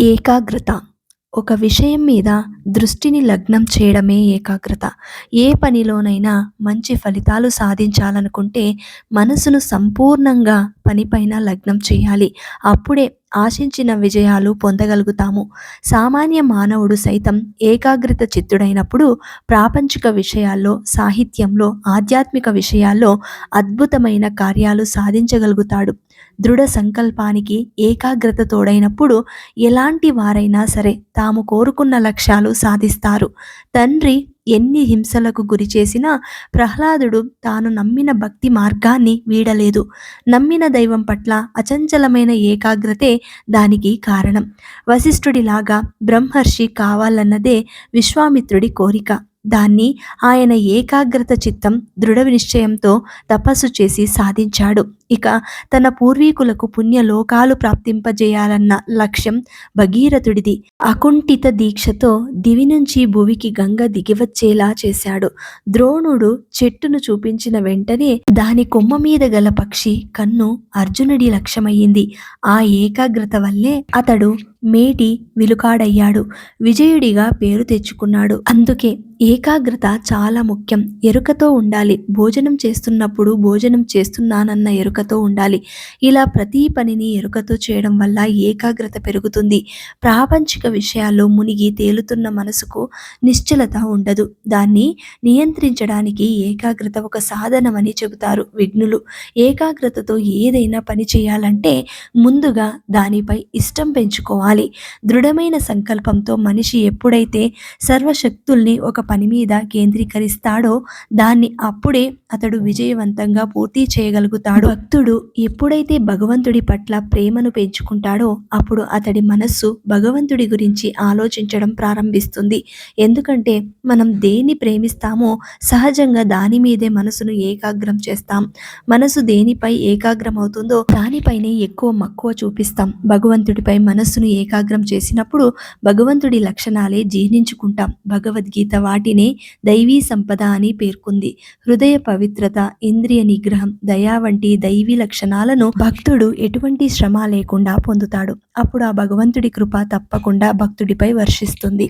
ఏకాగ్రత. ఒక విషయం మీద దృష్టిని లగ్నం చేయడమే ఏకాగ్రత. ఏ పనిలోనైనా మంచి ఫలితాలు సాధించాలనుకుంటే మనసును సంపూర్ణంగా పనిపైన లగ్నం చేయాలి. అప్పుడే ఆశించిన విజయాలు పొందగలుగుతాము. సామాన్య మానవుడు సైతం ఏకాగ్రత చిత్తుడైనప్పుడు ప్రాపంచిక విషయాల్లో సాహిత్యంలో ఆధ్యాత్మిక విషయాల్లో అద్భుతమైన కార్యాలు సాధించగలుగుతాడు. దృఢ సంకల్పానికి ఏకాగ్రత తోడైనప్పుడు ఎలాంటి వారైనా సరే తాము కోరుకున్న లక్ష్యాలు సాధిస్తారు. తండ్రి ఎన్ని హింసలకు గురి చేసినా ప్రహ్లాదుడు తాను నమ్మిన భక్తి మార్గాన్ని వీడలేదు. నమ్మిన దైవం పట్ల అచంచలమైన ఏకాగ్రతే దానికి కారణం. వశిష్ఠుడిలాగా బ్రహ్మర్షి కావాలన్నదే విశ్వామిత్రుడి కోరిక. దాన్ని ఆయన ఏకాగ్రత చిత్తం దృఢ నిశ్చయంతో తపస్సు చేసి సాధించాడు. ఇక తన పూర్వీకులకు పుణ్యలోకాలు ప్రాప్తింపజేయాలన్న లక్ష్యం భగీరథుడిది. అకుంఠిత దీక్షతో దివి నుంచి భువికి గంగ దిగివచ్చేలా చేశాడు. ద్రోణుడు చెట్టును చూపించిన వెంటనే దాని కొమ్మ మీద గల పక్షి కన్ను అర్జునుడి లక్ష్యమయ్యింది. ఆ ఏకాగ్రత వల్లే అతడు మేటి విలుకాడయ్యాడు. విజయుడిగా పేరు తెచ్చుకున్నాడు. అందుకే ఏకాగ్రత చాలా ముఖ్యం. ఎరుకతో ఉండాలి. భోజనం చేస్తున్నప్పుడు భోజనం చేస్తున్నానన్న ఎరుక ఎరుకతో ఉండాలి. ఇలా ప్రతి పనిని ఎరుకతో చేయడం వల్ల ఏకాగ్రత పెరుగుతుంది. ప్రాపంచిక విషయాల్లో మునిగి తేలుతున్న మనసుకు నిశ్చలత ఉండదు. దాన్ని నియంత్రించడానికి ఏకాగ్రత ఒక సాధనమని చెబుతారు విఘ్నులు. ఏకాగ్రతతో ఏదైనా పని చేయాలంటే ముందుగా దానిపై ఇష్టం పెంచుకోవాలి. దృఢమైన సంకల్పంతో మనిషి ఎప్పుడైతే సర్వశక్తుల్ని ఒక పని మీద కేంద్రీకరిస్తాడో దాన్ని అప్పుడే అతడు విజయవంతంగా పూర్తి చేయగలుగుతాడు. భక్తుడు ఎప్పుడైతే భగవంతుడి పట్ల ప్రేమను పెంచుకుంటాడో అప్పుడు అతడి మనస్సు భగవంతుడి గురించి ఆలోచించడం ప్రారంభిస్తుంది. ఎందుకంటే మనం దేన్ని ప్రేమిస్తామో సహజంగా దాని మీదే మనసును ఏకాగ్రం చేస్తాం. మనసు దేనిపై ఏకాగ్రం అవుతుందో దానిపైనే ఎక్కువ మక్కువ చూపిస్తాం. భగవంతుడిపై మనస్సును ఏకాగ్రం చేసినప్పుడు భగవంతుడి లక్షణాలే జీర్ణించుకుంటాం. భగవద్గీత వాటినే దైవీ సంపద అని పేర్కొంది. హృదయ పవిత్రత ఇంద్రియ నిగ్రహం దయా వంటి దైవ లక్షణాలను భక్తుడు ఎటువంటి శ్రమ లేకుండా పొందుతాడు. అప్పుడు ఆ భగవంతుడి కృప తప్పకుండా భక్తుడిపై వర్షిస్తుంది.